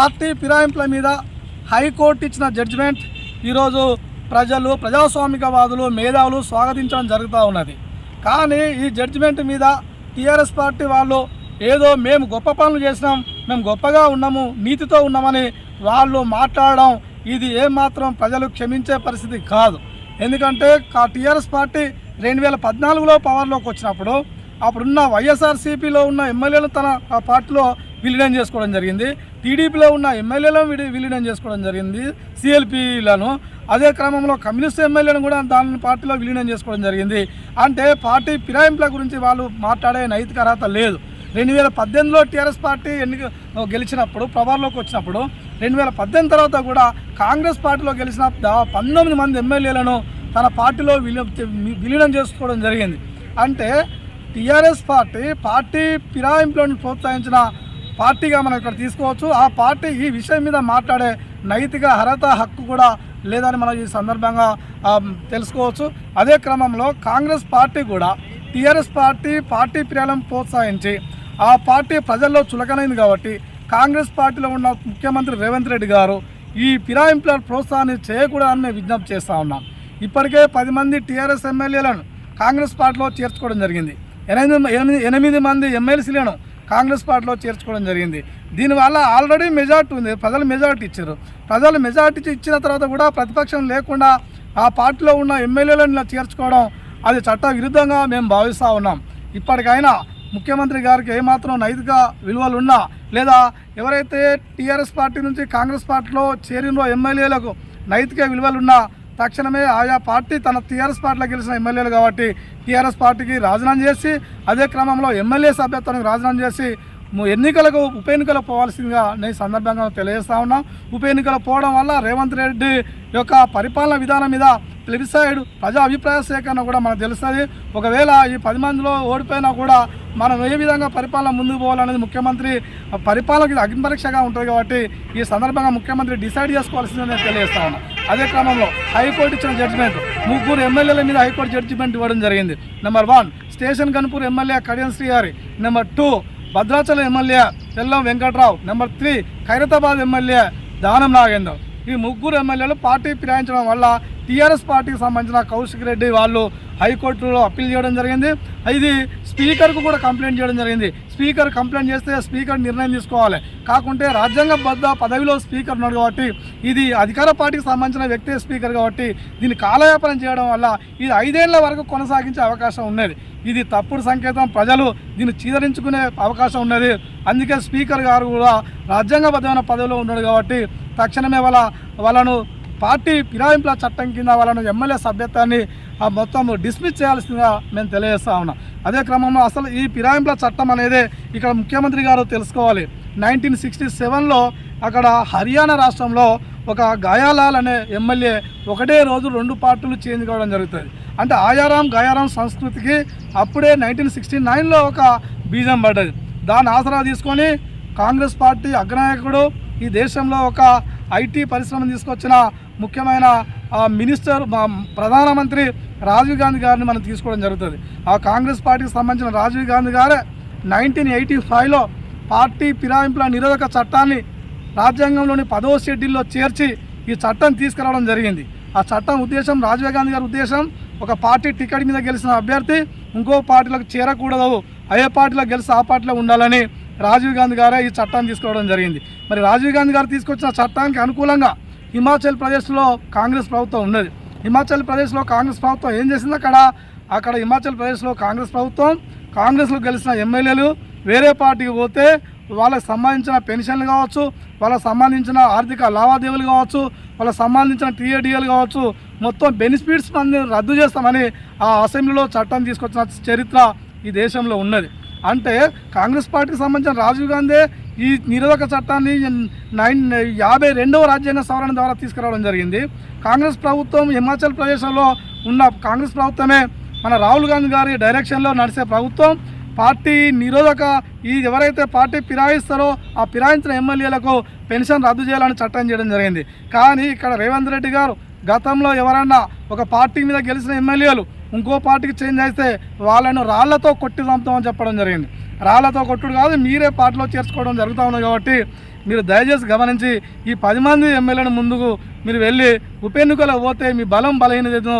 Party ఫిరాయింపుల మీద high court ఇచ్చిన జడ్జిమెంట్ ఈరోజు ప్రజలు ప్రజాస్వామికవాదులు మేధావులు స్వాగతించడం జరుగుతూ ఉన్నది. కానీ ఈ జడ్జిమెంట్ మీద టీఆర్ఎస్ పార్టీ వాళ్ళు ఏదో మేము గొప్ప పనులు చేసినాం మేము గొప్పగా ఉన్నాము నీతితో ఉన్నామని వాళ్ళు మాట్లాడడం ఇది ఏమాత్రం ప్రజలు క్షమించే పరిస్థితి కాదు. ఎందుకంటే టీఆర్ఎస్ పార్టీ రెండు వేల పద్నాలుగులో పవర్లోకి వచ్చినప్పుడు అప్పుడున్న వైఎస్ఆర్సీపీలో ఉన్న ఎమ్మెల్యేలు తన ఆ పార్టీలో విలీనం చేసుకోవడం జరిగింది. టీడీపీలో ఉన్న ఎమ్మెల్యేలను విడి విలీనం చేసుకోవడం జరిగింది. సిఎల్పిలను. అదే క్రమంలో కమ్యూనిస్ట్ ఎమ్మెల్యేలను కూడా దాని పార్టీలో విలీనం చేసుకోవడం జరిగింది. అంటే పార్టీ ఫిరాయింపుల గురించి వాళ్ళు మాట్లాడే నైతిక అర్హత లేదు. రెండు వేల పద్దెనిమిదిలో టీఆర్ఎస్ పార్టీ ఎన్నిక గెలిచినప్పుడు ప్రవర్లోకి వచ్చినప్పుడు రెండు వేల పద్దెనిమిది తర్వాత కూడా కాంగ్రెస్ పార్టీలో గెలిచిన పంతొమ్మిది మంది ఎమ్మెల్యేలను తన పార్టీలో విలీనం విలీనం చేసుకోవడం జరిగింది. అంటే టీఆర్ఎస్ పార్టీ పార్టీ ఫిరాయింపులను ప్రోత్సహించిన పార్టీగా మనం ఇక్కడ తీసుకోవచ్చు. ఆ పార్టీ ఈ విషయం మీద మాట్లాడే నైతిక అర్హత హక్కు కూడా లేదని మనం ఈ సందర్భంగా తెలుసుకోవచ్చు. అదే క్రమంలో కాంగ్రెస్ పార్టీ కూడా టీఆర్ఎస్ పార్టీ పార్టీ ప్రియాలను ప్రోత్సహించి ఆ పార్టీ ప్రజల్లో చులకనైంది కాబట్టి కాంగ్రెస్ పార్టీలో ఉన్న ముఖ్యమంత్రి రేవంత్ రెడ్డి గారు ఈ ఫిరాయింపులను ప్రోత్సాహాన్ని చేయకూడదని మేము విజ్ఞప్తి చేస్తూ ఉన్నాం. ఇప్పటికే పది మంది టీఆర్ఎస్ ఎమ్మెల్యేలను కాంగ్రెస్ పార్టీలో చేర్చుకోవడం జరిగింది. ఎనిమిది ఎనిమిది మంది ఎమ్మెల్సీలను కాంగ్రెస్ పార్టీలో చేర్చుకోవడం జరిగింది. దీనివల్ల ఆల్రెడీ మెజార్టీ ఉంది. ప్రజలు మెజార్టీ ఇచ్చారు. ప్రజలు మెజార్టీ ఇచ్చిన తర్వాత కూడా ప్రతిపక్షం లేకుండా ఆ పార్టీలో ఉన్న ఎమ్మెల్యేలను చేర్చుకోవడం అది చట్ట విరుద్ధంగా మేము భావిస్తూ ఉన్నాం. ఇప్పటికైనా ముఖ్యమంత్రి గారికి ఏమాత్రం నైతిక విలువలు ఉన్నా లేదా ఎవరైతే టీఆర్ఎస్ పార్టీ నుంచి కాంగ్రెస్ పార్టీలో చేరినో ఎమ్మెల్యేలకు నైతిక విలువలున్నా తక్షణమే ఆయా పార్టీ తన టీఆర్ఎస్ పార్టీలో గెలిచిన ఎమ్మెల్యేలు కాబట్టి టీఆర్ఎస్ పార్టీకి రాజీనామా చేసి అదే క్రమంలో ఎమ్మెల్యే సభ్యత్వానికి రాజీనామా చేసి ఎన్నికలకు ఉప ఎన్నికలు పోవాల్సిందిగా నేను సందర్భంగా తెలియజేస్తా ఉన్నా. ఉప ఎన్నికలు పోవడం వల్ల రేవంత్ రెడ్డి యొక్క పరిపాలన విధానం మీద ప్లెబిసైడ్ ప్రజా అభిప్రాయ సేకరణ కూడా మనకు తెలుస్తుంది. ఒకవేళ ఈ పది మందిలో ఓడిపోయినా కూడా మనం ఏ విధంగా పరిపాలన ముందుకు పోవాలనేది ముఖ్యమంత్రి పరిపాలనకి అగ్నిపరీక్షగా ఉంటుంది కాబట్టి ఈ సందర్భంగా ముఖ్యమంత్రి డిసైడ్ చేసుకోవాల్సిందని నేను తెలియజేస్తా ఉన్నా. అదే క్రమంలో హైకోర్టు ఇచ్చిన జడ్జిమెంట్ ముగ్గురు ఎమ్మెల్యేల మీద హైకోర్టు జడ్జిమెంట్ ఇవ్వడం జరిగింది. Number one station Ghanpur MLA Kadiyam Srihari. Number two Bhadrachalam MLA Tellam Venkatrao number three Khairatabad MLA Danam Nagender. ఈ ముగ్గురు ఎమ్మెల్యేలు పార్టీ ఫిరాయించడం వల్ల టీఆర్ఎస్ పార్టీకి సంబంధించిన కౌశిక్ రెడ్డి వాళ్ళు హైకోర్టులో అప్పీల్ చేయడం జరిగింది. ఇది స్పీకర్కు కూడా కంప్లైంట్ చేయడం జరిగింది. స్పీకర్ కంప్లైంట్ చేస్తే స్పీకర్ నిర్ణయం తీసుకోవాలి. కాకుంటే రాజ్యాంగబద్ధ పదవిలో స్పీకర్ ఉన్నాడు కాబట్టి ఇది అధికార పార్టీకి సంబంధించిన వ్యక్తే స్పీకర్ కాబట్టి దీన్ని కాలయాపనం చేయడం వల్ల ఇది ఐదేళ్ళ వరకు కొనసాగించే అవకాశం ఉన్నది. ఇది తప్పుడు సంకేతం. ప్రజలు దీన్ని చీదరించుకునే అవకాశం ఉన్నది. అందుకే స్పీకర్ గారు కూడా రాజ్యాంగబద్ధమైన పదవిలో ఉన్నాడు కాబట్టి తక్షణమే వాళ్ళ వాళ్ళను పార్టీ ఫిరాయింపుల చట్టం కింద వాళ్ళను ఎమ్మెల్యే సభ్యత్వాన్ని ఆ మొత్తం డిస్మిస్ చేయాల్సిందిగా మేము తెలియజేస్తా ఉన్నాం. అదే క్రమంలో అసలు ఈ ఫిరాయింపుల చట్టం అనేది ఇక్కడ ముఖ్యమంత్రి గారు తెలుసుకోవాలి. నైన్టీన్ సిక్స్టీ సెవెన్లో అక్కడ హర్యానా రాష్ట్రంలో ఒక గయాలాల్ అనే ఎమ్మెల్యే ఒకటే రోజు రెండు పార్టీలు చేంజ్ కావడం జరుగుతుంది. అంటే ఆయారాం గయారాం సంస్కృతికి అప్పుడే నైన్టీన్ సిక్స్టీ నైన్లో ఒక బీజం పడ్డది. దాన్ని ఆసరా తీసుకొని కాంగ్రెస్ పార్టీ అగ్రనాయకుడు ఈ దేశంలో ఒక ఐటీ పరిశ్రమను తీసుకొచ్చిన ముఖ్యమైన ఆ, మినిస్టర్ ప్రధానమంత్రి రాజీవ్ గాంధీ గారిని మనం తీసుకోవడం జరుగుతుంది. ఆ కాంగ్రెస్ పార్టీకి సంబంధించిన రాజీవ్ గాంధీ గారే నైన్టీన్ ఎయిటీ ఫైవ్లో పార్టీ ఫిరాయింపుల నిరోధక చట్టాన్ని రాజ్యాంగంలోని పదవ షెడ్యూల్లో చేర్చి ఈ చట్టం తీసుకురావడం జరిగింది. ఆ చట్టం ఉద్దేశం రాజీవ్ గాంధీ గారి ఉద్దేశం ఒక పార్టీ టికెట్ మీద గెలిచిన అభ్యర్థి ఇంకో పార్టీలకు చేరకూడదు. అయ్యే పార్టీలో గెలిచి ఆ పార్టీలో ఉండాలని రాజీవ్ గాంధీ గారే ఈ చట్టాన్ని తీసుకురావడం జరిగింది. మరి రాజీవ్ గాంధీ గారు తీసుకొచ్చిన చట్టానికి అనుకూలంగా హిమాచల్ ప్రదేశ్లో కాంగ్రెస్ ప్రభుత్వం ఉన్నది. హిమాచల్ ప్రదేశ్లో కాంగ్రెస్ ప్రభుత్వం ఏం చేసింది అక్కడ? అక్కడ హిమాచల్ ప్రదేశ్లో కాంగ్రెస్ ప్రభుత్వం కాంగ్రెస్లో గెలిచిన ఎమ్మెల్యేలు వేరే పార్టీకి పోతే వాళ్ళకి సంబంధించిన పెన్షన్లు కావచ్చు వాళ్ళకి సంబంధించిన ఆర్థిక లావాదేవీలు కావచ్చు వాళ్ళకి సంబంధించిన టీఏడిఎల్ కావచ్చు మొత్తం బెనిఫిట్స్ మంది రద్దు చేస్తామని ఆ అసెంబ్లీలో చట్టం తీసుకొచ్చిన చరిత్ర ఈ దేశంలో ఉన్నది. అంటే కాంగ్రెస్ పార్టీకి సంబంధించిన రాజీవ్ గాంధీ ఈ నిరోధక చట్టాన్ని నైన్ యాభై రెండవ రాజ్యాంగ సవరణ ద్వారా తీసుకురావడం జరిగింది. కాంగ్రెస్ ప్రభుత్వం హిమాచల్ ప్రదేశ్లో ఉన్న కాంగ్రెస్ ప్రభుత్వమే మన రాహుల్ గాంధీ గారి డైరెక్షన్లో నడిచే ప్రభుత్వం. పార్టీ నిరోధక ఈ ఎవరైతే పార్టీ ఫిరాయిస్తారో ఆ ఫిరాయించిన ఎమ్మెల్యేలకు పెన్షన్ రద్దు చేయాలని చట్టం చేయడం జరిగింది. కానీ ఇక్కడ రేవంత్ రెడ్డి గారు గతంలో ఎవరన్నా ఒక పార్టీ మీద గెలిచిన ఎమ్మెల్యేలు ఇంకో పార్టీకి చేంజ్ అయితే వాళ్ళను రాళ్ళతో కొట్టి చంపుతామని చెప్పడం జరిగింది. రాళ్ళతో కొట్టుడు కాదు మీరే పార్టీలో చేర్చుకోవడం జరుగుతూ ఉన్నది కాబట్టి మీరు దయచేసి గమనించి ఈ పది మంది ఎమ్మెల్యేల ముందుకు మీరు వెళ్ళి ఉప ఎన్నికలో పోతే మీ బలం బలహీనత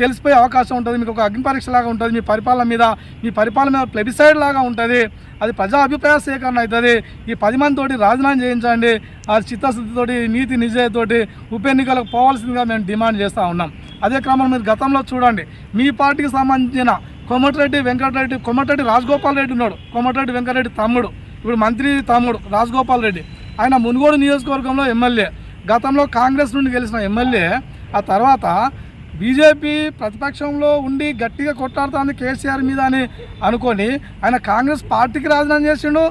తెలిసిపోయే అవకాశం ఉంటుంది మీకు ఒక అగ్ని పరీక్ష లాగా ఉంటుంది మీ పరిపాలన మీద మీ పరిపాలన మీద ప్లెబిసైడ్ లాగా ఉంటుంది అది ప్రజా అభిప్రాయ సేకరణ అవుతుంది. ఈ పది మందితోటి రాజీనామా చేయించండి ఆ చిత్తశుద్ధితోటి నీతి నిజాయితోటి ఉప ఎన్నికలకు పోవాల్సిందిగా మేము డిమాండ్ చేస్తూ ఉన్నాం. అదే క్రమంలో మీరు గతంలో చూడండి మీ పార్టీకి సంబంధించిన కోమటిరెడ్డి వెంకటరెడ్డి కోమటిరెడ్డి రాజగోపాల్ రెడ్డి ఉన్నాడు. కోమటిరెడ్డి వెంకటరెడ్డి తమ్ముడు ఇప్పుడు మంత్రి తమ్ముడు రాజగోపాల్ రెడ్డి. ఆయన మునుగోడు నియోజకవర్గంలో ఎమ్మెల్యే. గతంలో కాంగ్రెస్ నుండి గెలిచిన ఎమ్మెల్యే. ఆ తర్వాత బీజేపీ ప్రతిపక్షంలో ఉండి గట్టిగా కొట్లాడుతుంది కేసీఆర్ మీద అని అనుకొని ఆయన కాంగ్రెస్ పార్టీకి రాజీనామా చేసిండు.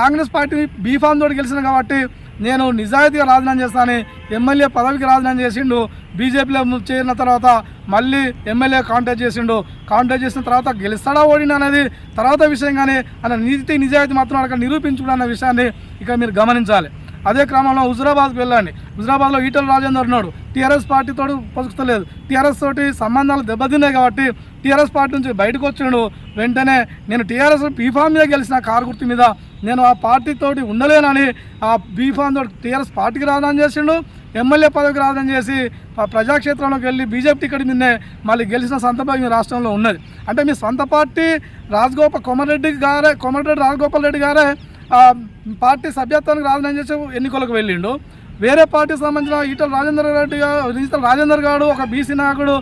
కాంగ్రెస్ పార్టీ బీఫామ్ తోటి గెలిచిన కాబట్టి నేను నిజాయితీగా రాజీనామా చేస్తానని ఎమ్మెల్యే పదవికి రాజీనామా చేసిండు. బీజేపీలో చేరిన తర్వాత మళ్ళీ ఎమ్మెల్యే కాంటాక్ట్ చేసిండు. కాంటాక్ట్ చేసిన తర్వాత గెలుస్తాడా ఓడినా అనేది తర్వాత విషయం కానీ ఆయన నీతి నిజాయితీ మాత్రం అక్కడ నిరూపించుకున్న అన్న విషయాన్ని ఇక మీరు గమనించాలి. అదే క్రమంలో హుజరాబాద్కి వెళ్ళండి. హుజరాబాద్లో ఈటల రాజేందర్ ఉన్నాడు. టీఆర్ఎస్ పార్టీతో పొసుకుతలేదు టీఆర్ఎస్ తోటి సంబంధాలు దెబ్బతిన్నాయి కాబట్టి టీఆర్ఎస్ పార్టీ నుంచి బయటకు వచ్చిండు. వెంటనే నేను టీఆర్ఎస్ బీఫామ్ మీద గెలిచిన కారు గుర్తు మీద నేను ఆ పార్టీతోటి ఉండలేనని ఆ బీఫామ్ తోటి టీఆర్ఎస్ పార్టీకి రాదని చేసిండు ఎమ్మెల్యే పదవికి రాదని చేసి ఆ ప్రజాక్షేత్రంలోకి వెళ్ళి బీజేపీ టికెట్ మీదనే మళ్ళీ గెలిచిన సొంత భాగం ఈ రాష్ట్రంలో ఉన్నది. అంటే మీ సొంత పార్టీ రాజగోపాల్ కొమరెడ్డి గారే కొమరెడ్డి రాజగోపాల్ రెడ్డి గారే పార్టీ సభ్యత్వానికి రాజీనామా చేసి ఎన్నికలకు వెళ్ళిండు. వేరే పార్టీకి సంబంధించిన ఈటల రాజేందర్ రెడ్డి గారు ఈటల రాజేందర్ గారు ఒక బీసీ నాయకుడు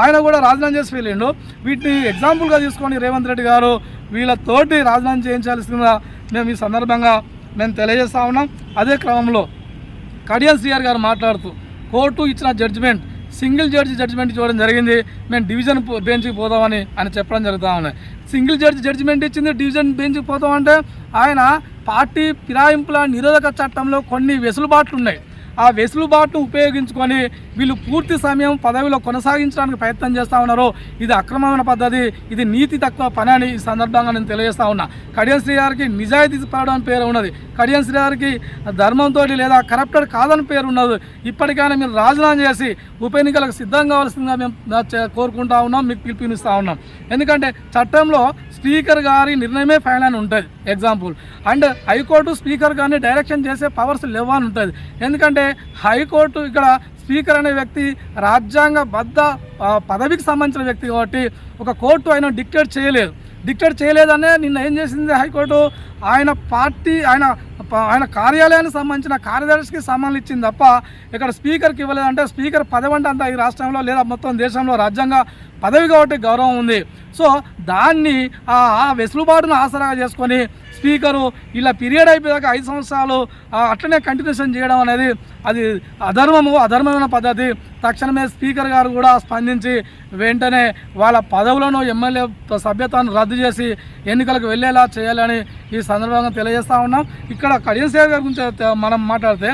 ఆయన కూడా రాజీనామా చేసి వెళ్ళిండు. వీటిని ఎగ్జాంపుల్గా తీసుకొని రేవంత్ రెడ్డి గారు వీళ్ళతోటి రాజీనామా చేయించాల్సిన మేము ఈ సందర్భంగా మేము తెలియజేస్తా ఉన్నాం. అదే క్రమంలో కడియల్ సిఆర్ గారు మాట్లాడుతూ కోర్టు ఇచ్చిన జడ్జిమెంట్ సింగిల్ జడ్జి జడ్జిమెంట్ చూడడం జరిగింది. మేము డివిజన్ పో- బెంచ్కి పోదామని ఆయన చెప్పడం జరుగుతూ ఉన్నాయి సింగిల్ జడ్జి జడ్జిమెంట్ ఇచ్చింది డివిజన్ బెంచ్కి పోతామంటే ఆయన పార్టీ ఫిరాయింపుల నిరోధక చట్టంలో కొన్ని వెసులుబాట్లు ఉన్నాయి. ఆ వెసులుబాటును ఉపయోగించుకొని వీళ్ళు పూర్తి సమయం పదవిలో కొనసాగించడానికి ప్రయత్నం చేస్తూ ఉన్నారు. ఇది అక్రమమైన పద్ధతి ఇది నీతి తక్కువ పని అని ఈ సందర్భంగా నేను తెలియజేస్తా ఉన్నా. కడియం శ్రీ గారికి నిజాయితీ పడడం పేరు ఉన్నది. కడియం శ్రీ గారికి ధర్మంతో లేదా కరప్టెడ్ కాదని పేరు ఉన్నది. ఇప్పటికైనా మీరు రాజీనామా చేసి ఉప ఎన్నికలకు సిద్ధం కావాల్సిందిగా మేము కోరుకుంటా ఉన్నాం మీకు పిలుపునిస్తూ ఉన్నాం. ఎందుకంటే చట్టంలో స్పీకర్ గారి నిర్ణయమే ఫైనల్ అని ఉంటుంది. Example and high court speaker గారిని డైరెక్షన్ చేసే పవర్స్ లేవు అని ఉంటుంది. ఎందుకంటే హైకోర్టు ఇక్కడ స్పీకర్ అనే వ్యక్తి రాజ్యాంగబద్ధ పదవికి సంబంధించిన వ్యక్తి కాబట్టి ఒక కోర్టు ఆయన డిక్టేట్ చేయలేదు. డిక్టేట్ చేయలేదనే నిన్న ఏం చేసింది హైకోర్టు? ఆయన పార్టీ ఆయన ప- ఆయన కార్యాలయానికి సంబంధించిన కార్యదర్శికి సమ్మాన్లు ఇచ్చింది తప్ప ఇక్కడ స్పీకర్కి ఇవ్వలేదంటే స్పీకర్ పదవి అంటే అంత ఈ రాష్ట్రంలో లేదా మొత్తం దేశంలో రాజ్యాంగ పదవి కాబట్టి గౌరవం ఉంది. సో దాన్ని ఆ వెసులుబాటును ఆసరాగా చేసుకొని స్పీకరు ఇలా పీరియడ్ అయిపోయాక ఐదు సంవత్సరాలు అట్లనే కంటిన్యూషన్ చేయడం అనేది అది అధర్మము అధర్మమైన పద్ధతి. తక్షణమే స్పీకర్ గారు కూడా స్పందించి వెంటనే వాళ్ళ పదవులను ఎమ్మెల్యే సభ్యత్వాన్ని రద్దు చేసి ఎన్నికలకు వెళ్ళేలా చేయాలని ఈ సందర్భంగా తెలియజేస్తా ఉన్నాం. ఇక్కడ కడియం సేవ గారి గురించి మనం మాట్లాడితే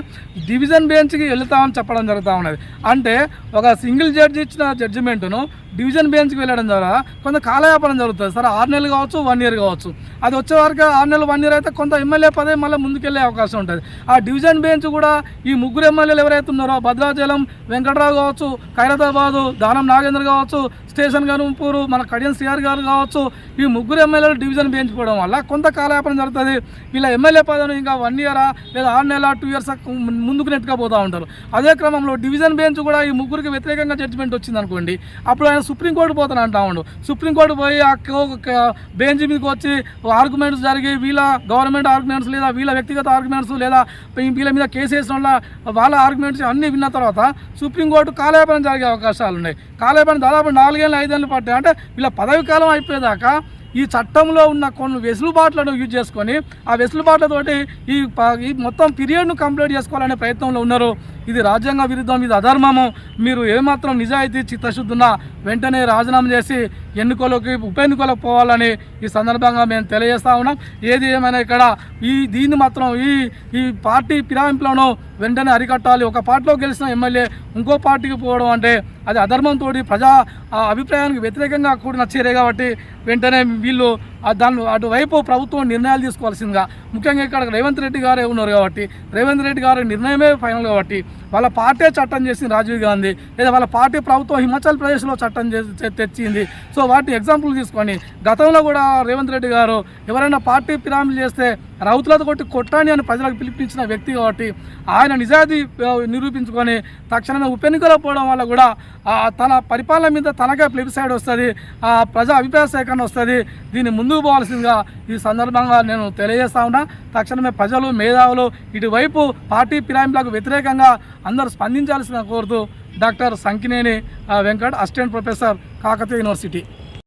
డివిజన్ బెంచ్కి వెళ్తామని చెప్పడం జరుగుతూ ఉన్నది. అంటే ఒక సింగిల్ జడ్జి ఇచ్చిన జడ్జిమెంట్ను డివిజన్ బెంచ్కి వెళ్ళడం ద్వారా కొంత కాలయాపనం జరుగుతుంది. సరే ఆరు నెలలు కావచ్చు వన్ ఇయర్ కావచ్చు. అది వచ్చే వరకు ఆరు నెలలు వన్ ఇయర్ అయితే కొంత ఎమ్మెల్యే పదే మళ్ళీ ముందుకెళ్ళే అవకాశం ఉంటుంది. ఆ డివిజన్ బెంచ్ కూడా ఈ ముగ్గురు ఎమ్మెల్యేలు ఎవరైతే ఉన్నారో భద్రాచలం వెంకట్రావు కావచ్చు ఖైరతాబాదు దానం నాగేంద్ర కావచ్చు స్టేషన్ గనుపూరు మన కడియం సిఆర్ గారు కావచ్చు ఈ ముగ్గురు ఎమ్మెల్యేలు డివిజన్ బెంచ్ పోవడం వల్ల కొంత కాలయాపనం జరుగుతుంది వీళ్ళ ఎమ్మెల్యే పదవిని ఇంకా వన్ ఇయరా లేదా ఆరు నెలల టూ ఇయర్స్ ముందుకు నెట్టుగా పోతూ ఉంటారు. అదే క్రమంలో డివిజన్ బెంచ్ కూడా ఈ ముగ్గురికి వ్యతిరేకంగా జడ్జిమెంట్ వచ్చింది అనుకోండి అప్పుడు ఆయన సుప్రీంకోర్టు పోతాను అంటా ఉండు. సుప్రీంకోర్టు పోయి ఆ బెంచ్ మీదకి వచ్చి ఆర్గ్యుమెంట్స్ జరిగి వీళ్ళ గవర్నమెంట్ ఆర్గ్యుమెంట్స్ లేదా వీళ్ళ వ్యక్తిగత ఆర్గ్యుమెంట్స్ లేదా వీళ్ళ మీద కేసు వేసిన వాళ్ళ వాళ్ళ ఆర్గ్యుమెంట్స్ అన్నీ విన్న తర్వాత సుప్రీంకోర్టు కాలయాపనం జరిగే అవకాశాలు ఉన్నాయి. కాలయాపనం దాదాపు నాలుగేళ్ళు ఐదేళ్ళు పట్టాయి అంటే వీళ్ళ పదవి కాలం అయిపోయేదాకా ఈ చట్టంలో ఉన్న కొన్ని వెసులుబాట్లను యూజ్ చేసుకొని ఆ వెసులుబాట్లతోటి ఈ మొత్తం పీరియడ్ను కంప్లీట్ చేసుకోవాలనే ప్రయత్నంలో ఉన్నారు. ఇది రాజ్యాంగ విరుద్ధం ఇది అధర్మము. మీరు ఏమాత్రం నిజాయితీ చిత్తశుద్ధున్నా వెంటనే రాజీనామా చేసి ఎన్నికలకు ఉప ఎన్నికలకు పోవాలని ఈ సందర్భంగా మేము తెలియజేస్తా ఉన్నాం. ఏది ఏమైనా ఇక్కడ ఈ దీన్ని మాత్రం ఈ ఈ పార్టీ ఫిరాయింపులను వెంటనే అరికట్టాలి. ఒక పార్టీలో గెలిచిన ఎమ్మెల్యే ఇంకో పార్టీకి పోవడం అంటే అది అధర్మంతో ప్రజా ఆ, అభిప్రాయానికి వ్యతిరేకంగా కూడిన చర్య కాబట్టి వెంటనే వీళ్ళు దాని అటువైపు ప్రభుత్వం నిర్ణయాలు తీసుకోవాల్సిందిగా. ముఖ్యంగా ఇక్కడ రేవంత్ రెడ్డి గారే ఉన్నారు కాబట్టి రేవంత్ రెడ్డి గారి నిర్ణయమే ఫైనల్ కాబట్టి వాళ్ళ పార్టీ చట్టం చేసింది రాజీవ్ గాంధీ లేదా వాళ్ళ పార్టీ ప్రభుత్వం హిమాచల్ ప్రదేశ్లో చట్టం తెచ్చింది. సో వాటిని ఎగ్జాంపుల్ తీసుకొని గతంలో కూడా రేవంత్ రెడ్డి గారు ఎవరైనా పార్టీ పిరామిడ్ చేస్తే రౌతులతో కొట్టి కొట్టాని అని ప్రజలకు పిలిపించిన వ్యక్తి కాబట్టి ఆయన నిజాది నిరూపించుకొని తక్షణమే ఉప ఎన్నికలో పోవడం వల్ల కూడా తన పరిపాలన మీద తనకే ప్లెబిసైడ్ వస్తుంది ఆ ప్రజా అభిప్రాయ సేకరణ వస్తుంది. దీన్ని ముందుకు పోవాల్సిందిగా ఈ సందర్భంగా నేను తెలియజేస్తా ఉన్నా. తక్షణమే ప్రజలు మేధావులు ఇటువైపు పార్టీ పిరాయింపులకు వ్యతిరేకంగా అందరూ స్పందించాల్సిన కోరుతూ doctor Sankineni Venkat assistant professor Kakatiya university.